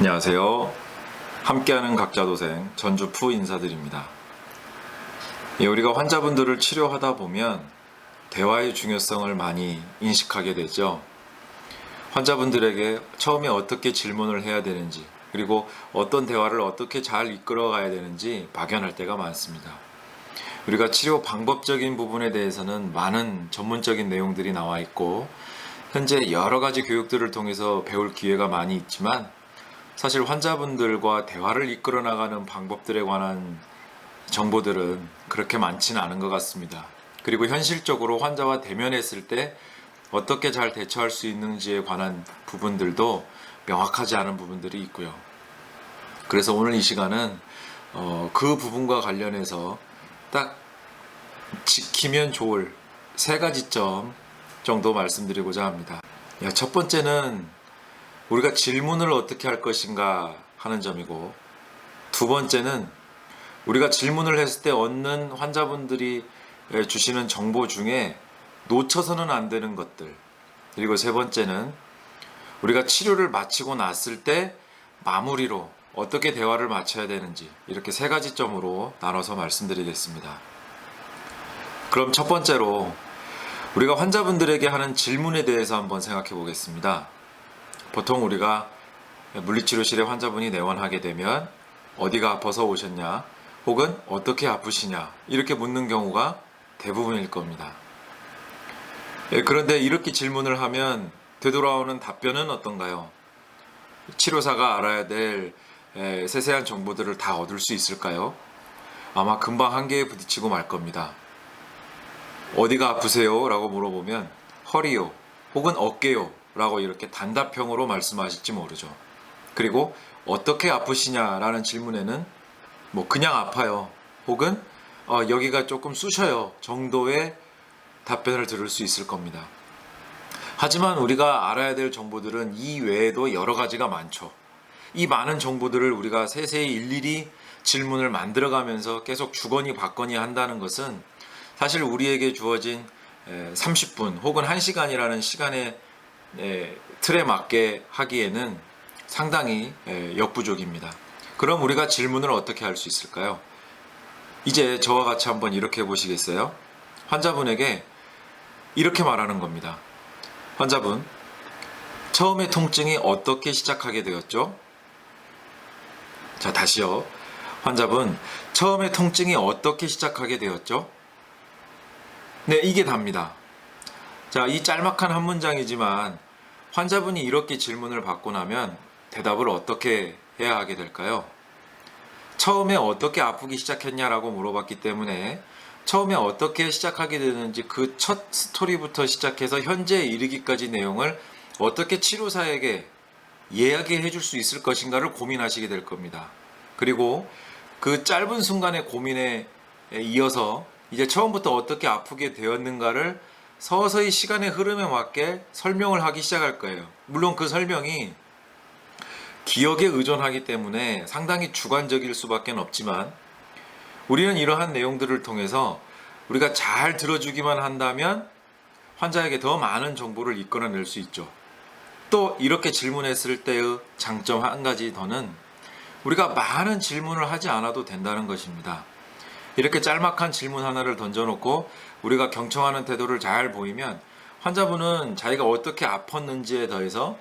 안녕하세요. 함께하는 각자도생 전주푸 인사드립니다. 예, 우리가 환자분들을 치료하다 보면 대화의 중요성을 많이 인식하게 되죠. 환자분들에게 처음에 어떻게 질문을 해야 되는지, 그리고 어떤 대화를 어떻게 잘 이끌어 가야 되는지 막연할 때가 많습니다. 우리가 치료 방법적인 부분에 대해서는 많은 전문적인 내용들이 나와 있고, 현재 여러 가지 교육들을 통해서 배울 기회가 많이 있지만, 사실 환자분들과 대화를 이끌어 나가는 방법들에 관한 정보들은 그렇게 많지는 않은 것 같습니다. 그리고 현실적으로 환자와 대면했을 때 어떻게 잘 대처할 수 있는지에 관한 부분들도 명확하지 않은 부분들이 있고요. 그래서 오늘 이 시간은 어, 그 부분과 관련해서 딱 지키면 좋을 세 가지 점 정도 말씀드리고자 합니다. 야, 첫 번째는 우리가 질문을 어떻게 할 것인가 하는 점이고 두 번째는 우리가 질문을 했을 때 얻는 환자분들이 주시는 정보 중에 놓쳐서는 안 되는 것들 그리고 세 번째는 우리가 치료를 마치고 났을 때 마무리로 어떻게 대화를 마쳐야 되는지 이렇게 세 가지 점으로 나눠서 말씀드리겠습니다. 그럼 첫 번째로 우리가 환자분들에게 하는 질문에 대해서 한번 생각해 보겠습니다. 보통 우리가 물리치료실에 환자분이 내원하게 되면 어디가 아파서 오셨냐 혹은 어떻게 아프시냐 이렇게 묻는 경우가 대부분일 겁니다. 예, 그런데 이렇게 질문을 하면 되돌아오는 답변은 어떤가요? 치료사가 알아야 될 에, 세세한 정보들을 다 얻을 수 있을까요? 아마 금방 한계에 부딪히고 말 겁니다. 어디가 아프세요? 라고 물어보면 허리요 혹은 어깨요 라고 이렇게 단답형으로 말씀하실지 모르죠. 그리고 어떻게 아프시냐라는 질문에는 뭐 그냥 아파요 혹은 어, 여기가 조금 쑤셔요 정도의 답변을 들을 수 있을 겁니다. 하지만 우리가 알아야 될 정보들은 이 외에도 여러 가지가 많죠. 이 많은 정보들을 우리가 세세히 일일이 질문을 만들어가면서 계속 주거니 받거니 한다는 것은 사실 우리에게 주어진 30분 혹은 1시간이라는 시간의 틀에 맞게 하기에는 상당히 역부족입니다. 그럼 우리가 질문을 어떻게 할 수 있을까요? 이제 저와 같이 한번 이렇게 해보시겠어요? 환자분에게 이렇게 말하는 겁니다. 환자분, 처음에 통증이 어떻게 시작하게 되었죠? 자, 다시요. 환자분, 처음에 통증이 어떻게 시작하게 되었죠? 네, 이게 답니다. 자, 이 짤막한 한 문장이지만 환자분이 이렇게 질문을 받고 나면 대답을 어떻게 해야 하게 될까요? 처음에 어떻게 아프기 시작했냐라고 물어봤기 때문에 처음에 어떻게 시작하게 되는지 그 첫 스토리부터 시작해서 현재에 이르기까지 내용을 어떻게 치료사에게 이야기해 줄 수 있을 것인가를 고민하시게 될 겁니다. 그리고 그 짧은 순간의 고민에 이어서 이제 처음부터 어떻게 아프게 되었는가를 서서히 시간의 흐름에 맞게 설명을 하기 시작할 거예요. 물론 그 설명이 기억에 의존하기 때문에 상당히 주관적일 수밖에 없지만 우리는 이러한 내용들을 통해서 우리가 잘 들어주기만 한다면 환자에게 더 많은 정보를 이끌어낼 수 있죠. 또 이렇게 질문했을 때의 장점 한 가지 더는 우리가 많은 질문을 하지 않아도 된다는 것입니다. 이렇게 짤막한 질문 하나를 던져놓고 우리가 경청하는 태도를 잘 보이면 환자분은 자기가 어떻게 아팠는지에 더해서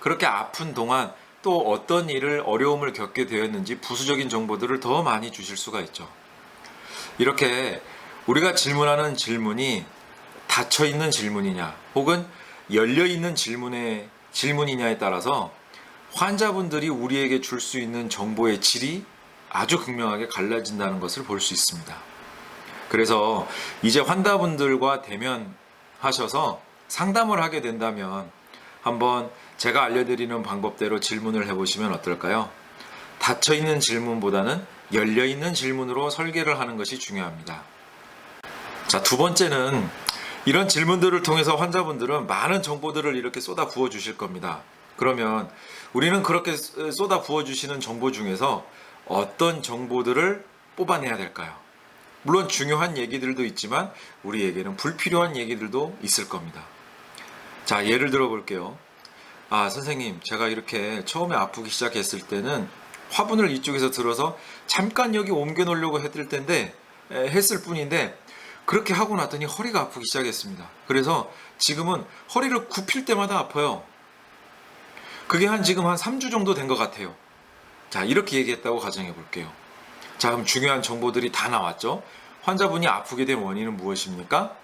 그렇게 아픈 동안 또 어떤 일을 어려움을 겪게 되었는지 부수적인 정보들을 더 많이 주실 수가 있죠. 이렇게 우리가 질문하는 질문이 닫혀 있는 질문이냐 혹은 열려 있는 질문의 질문이냐에 따라서 환자분들이 우리에게 줄 수 있는 정보의 질이 아주 극명하게 갈라진다는 것을 볼 수 있습니다. 그래서 이제 환자분들과 대면하셔서 상담을 하게 된다면 한번 제가 알려드리는 방법대로 질문을 해보시면 어떨까요? 닫혀 있는 질문보다는 열려 있는 질문으로 설계를 하는 것이 중요합니다. 자, 두 번째는 이런 질문들을 통해서 환자분들은 많은 정보들을 이렇게 쏟아 부어 주실 겁니다. 그러면 우리는 그렇게 쏟아 부어 주시는 정보 중에서 어떤 정보들을 뽑아내야 될까요? 물론 중요한 얘기들도 있지만 우리에게는 불필요한 얘기들도 있을 겁니다. 자, 예를 들어 볼게요. 아, 선생님, 제가 이렇게 처음에 아프기 시작했을 때는 화분을 이쪽에서 들어서 잠깐 여기 옮겨 놓으려고 했을 텐데, 에, 했을 뿐인데, 그렇게 하고 났더니 허리가 아프기 시작했습니다. 그래서 지금은 허리를 굽힐 때마다 아파요. 그게 한 지금 한 3주 정도 된 것 같아요. 자, 이렇게 얘기했다고 가정해 볼게요. 자, 그럼 중요한 정보들이 다 나왔죠? 환자분이 아프게 된 원인은 무엇입니까?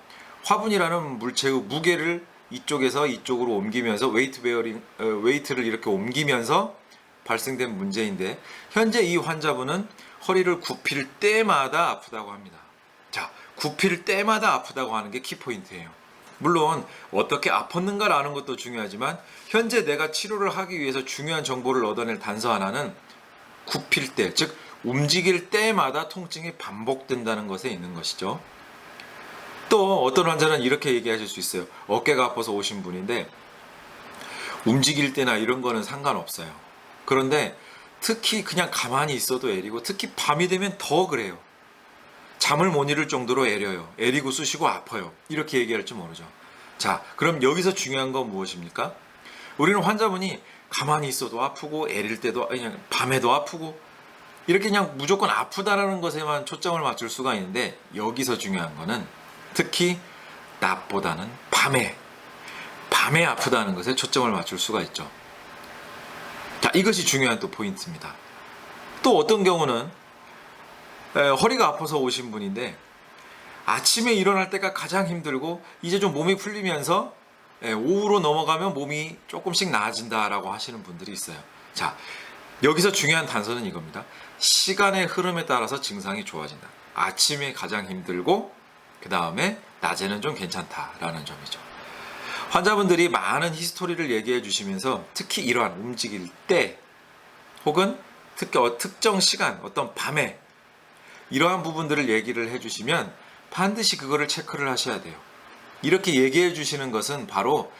화분이라는 물체의 무게를 이쪽에서 이쪽으로 옮기면서 웨이트 베어링, 어, 웨이트를 이렇게 옮기면서 발생된 문제인데, 현재 이 환자분은 허리를 굽힐 때마다 아프다고 합니다. 자, 굽힐 때마다 아프다고 하는 게 키포인트예요. 물론 어떻게 아팠는가라는 것도 중요하지만 현재 내가 치료를 하기 위해서 중요한 정보를 얻어낼 단서 하나는 굽힐 때, 즉 움직일 때마다 통증이 반복된다는 것에 있는 것이죠. 또 어떤 환자는 이렇게 얘기하실 수 있어요. 어깨가 아파서 오신 분인데 움직일 때나 이런 거는 상관없어요. 그런데 특히 그냥 가만히 있어도 애리고 특히 밤이 되면 더 그래요. 잠을 못 이룰 정도로 애려요. 애리고 쑤시고 아파요. 이렇게 얘기할지 모르죠. 자, 그럼 여기서 중요한 건 무엇입니까? 우리는 환자분이 가만히 있어도 아프고 애릴 때도 그냥 밤에도 아프고 이렇게 그냥 무조건 아프다라는 것에만 초점을 맞출 수가 있는데 여기서 중요한 거는 특히 낮보다는 밤에 밤에 아프다는 것에 초점을 맞출 수가 있죠. 자, 이것이 중요한 또 포인트입니다. 또 어떤 경우는 에, 허리가 아파서 오신 분인데 아침에 일어날 때가 가장 힘들고 이제 좀 몸이 풀리면서 에, 오후로 넘어가면 몸이 조금씩 나아진다라고 하시는 분들이 있어요. 자, 여기서 중요한 단서는 이겁니다. 시간의 흐름에 따라서 증상이 좋아진다. 아침에 가장 힘들고 그 다음에 낮에는 좀 괜찮다라는 점이죠. 환자분들이 많은 히스토리를 얘기해 주시면서 특히 이러한 움직일 때 혹은 어- 특정 시간 어떤 밤에 이러한 부분들을 얘기를 해주시면 반드시 그거를 체크를 하셔야 돼요. 이렇게 얘기해 주시는 것은 바로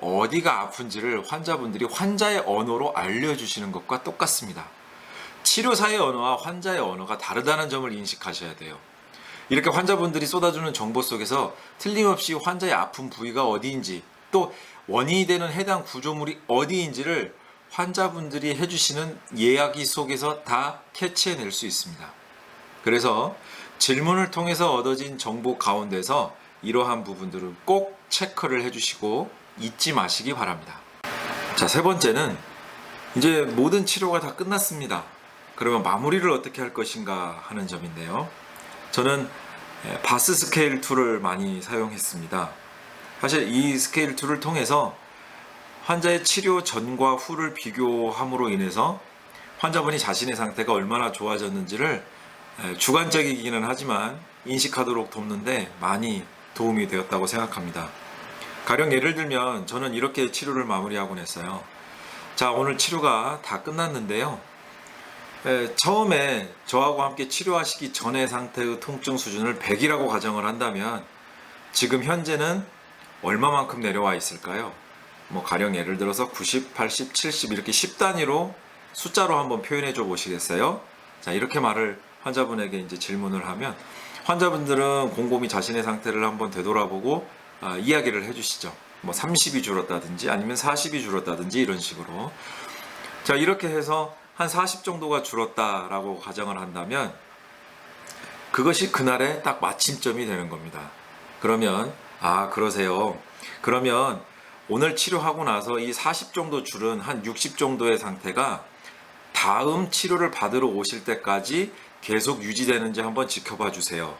어디가 아픈지를 환자분들이 환자의 언어로 알려주시는 것과 똑같습니다. 치료사의 언어와 환자의 언어가 다르다는 점을 인식하셔야 돼요. 이렇게 환자분들이 쏟아주는 정보 속에서 틀림없이 환자의 아픈 부위가 어디인지 또 원인이 되는 해당 구조물이 어디인지를 환자분들이 해주시는 이야기 속에서 다 캐치해낼 수 있습니다. 그래서 질문을 통해서 얻어진 정보 가운데서 이러한 부분들을 꼭 체크를 해주시고 잊지 마시기 바랍니다. 자, 세 번째는 이제 모든 치료가 다 끝났습니다. 그러면 마무리를 어떻게 할 것인가 하는 점인데요. 저는 예, 바스 스케일 툴을 많이 사용했습니다. 사실 이 스케일 툴을 통해서 환자의 치료 전과 후를 비교함으로 인해서 환자분이 자신의 상태가 얼마나 좋아졌는지를 에, 주관적이기는 하지만 인식하도록 돕는데 많이 도움이 되었다고 생각합니다. 가령 예를 들면 저는 이렇게 치료를 마무리하곤 했어요. 자, 오늘 치료가 다 끝났는데요. 에, 처음에 저하고 함께 치료하시기 전의 상태의 통증 수준을 100이라고 가정을 한다면 지금 현재는 얼마만큼 내려와 있을까요? 뭐 가령 예를 들어서 90, 80, 70 이렇게 10단위로 숫자로 한번 표현해 줘 보시겠어요? 자, 이렇게 말을 환자분에게 이제 질문을 하면 환자분들은 곰곰이 자신의 상태를 한번 되돌아보고 아, 이야기를 해주시죠. 뭐 30이 줄었다든지 아니면 40이 줄었다든지 이런 식으로. 자, 이렇게 해서 한 40 정도가 줄었다라고 가정을 한다면 그것이 그날의 딱 마침점이 되는 겁니다. 그러면 아, 그러세요. 그러면 오늘 치료하고 나서 이 40 정도 줄은 한 60 정도의 상태가 다음 치료를 받으러 오실 때까지 계속 유지되는지 한번 지켜봐 주세요.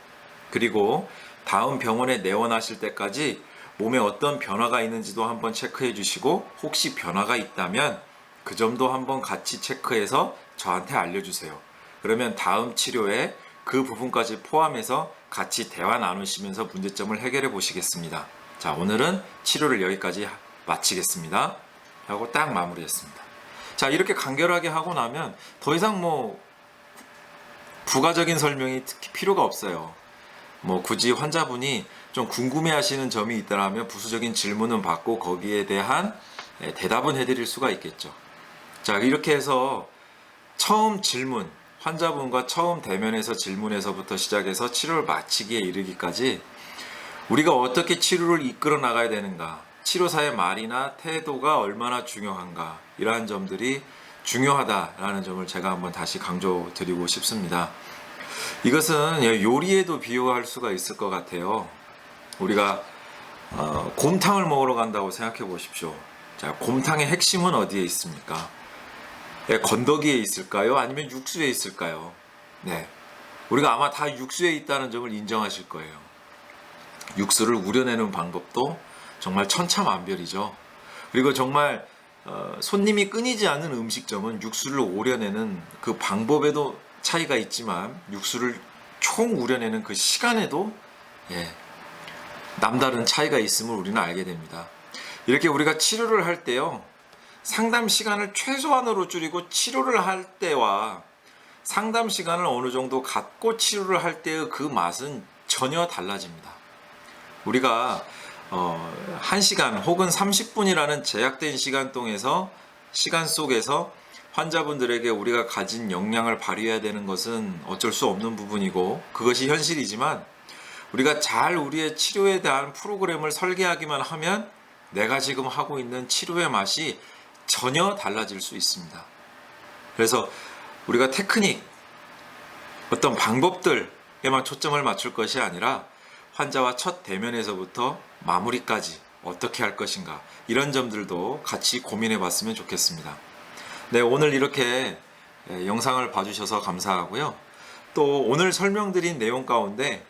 그리고 다음 병원에 내원하실 때까지 몸에 어떤 변화가 있는지도 한번 체크해 주시고 혹시 변화가 있다면 그 점도 한번 같이 체크해서 저한테 알려주세요. 그러면 다음 치료에 그 부분까지 포함해서 같이 대화 나누시면서 문제점을 해결해 보시겠습니다. 자, 오늘은 치료를 여기까지 마치겠습니다. 하고 딱 마무리했습니다. 자, 이렇게 간결하게 하고 나면 더 이상 뭐 부가적인 설명이 특히 필요가 없어요. 뭐 굳이 환자분이 좀 궁금해 하시는 점이 있다면 부수적인 질문은 받고 거기에 대한 예, 대답은 해드릴 수가 있겠죠. 자, 이렇게 해서 처음 질문, 환자분과 처음 대면에서 질문에서부터 시작해서 치료를 마치기에 이르기까지 우리가 어떻게 치료를 이끌어 나가야 되는가, 치료사의 말이나 태도가 얼마나 중요한가 이러한 점들이 중요하다라는 점을 제가 한번 다시 강조드리고 싶습니다. 이것은 예, 요리에도 비유할 수가 있을 것 같아요. 우리가 어, 곰탕을 먹으러 간다고 생각해 보십시오. 자, 곰탕의 핵심은 어디에 있습니까? 예, 건더기에 있을까요? 아니면 육수에 있을까요? 네. 우리가 아마 다 육수에 있다는 점을 인정하실 거예요. 육수를 우려내는 방법도 정말 천차만별이죠. 그리고 정말 어, 손님이 끊이지 않는 음식점은 육수를 오려내는 그 방법에도 차이가 있지만 육수를 총 우려내는 그 시간에도 예, 남다른 차이가 있음을 우리는 알게 됩니다. 이렇게 우리가 치료를 할 때요. 상담 시간을 최소한으로 줄이고 치료를 할 때와 상담 시간을 어느 정도 갖고 치료를 할 때의 그 맛은 전혀 달라집니다. 우리가 어, 1시간 혹은 30분이라는 제약된 시간 동에서 시간 속에서 환자분들에게 우리가 가진 역량을 발휘해야 되는 것은 어쩔 수 없는 부분이고 그것이 현실이지만 우리가 잘 우리의 치료에 대한 프로그램을 설계하기만 하면 내가 지금 하고 있는 치료의 맛이 전혀 달라질 수 있습니다. 그래서 우리가 테크닉, 어떤 방법들에만 초점을 맞출 것이 아니라 환자와 첫 대면에서부터 마무리까지 어떻게 할 것인가 이런 점들도 같이 고민해 봤으면 좋겠습니다. 네, 오늘 이렇게 예, 영상을 봐주셔서 감사하고요. 또 오늘 설명드린 내용 가운데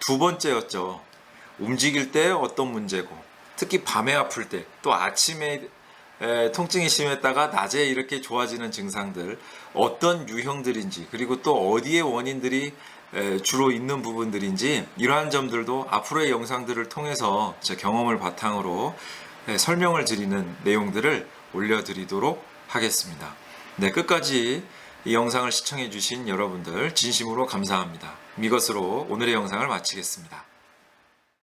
두 번째였죠. 움직일 때 어떤 문제고, 특히 밤에 아플 때, 또 아침에 에, 통증이 심했다가 낮에 이렇게 좋아지는 증상들, 어떤 유형들인지, 그리고 또 어디에 원인들이 에, 주로 있는 부분들인지, 이러한 점들도 앞으로의 영상들을 통해서 제 경험을 바탕으로 에, 설명을 드리는 내용들을 올려드리도록 하겠습니다. 네, 끝까지 이 영상을 시청해 주신 여러분들 진심으로 감사합니다. 이것으로 오늘의 영상을 마치겠습니다.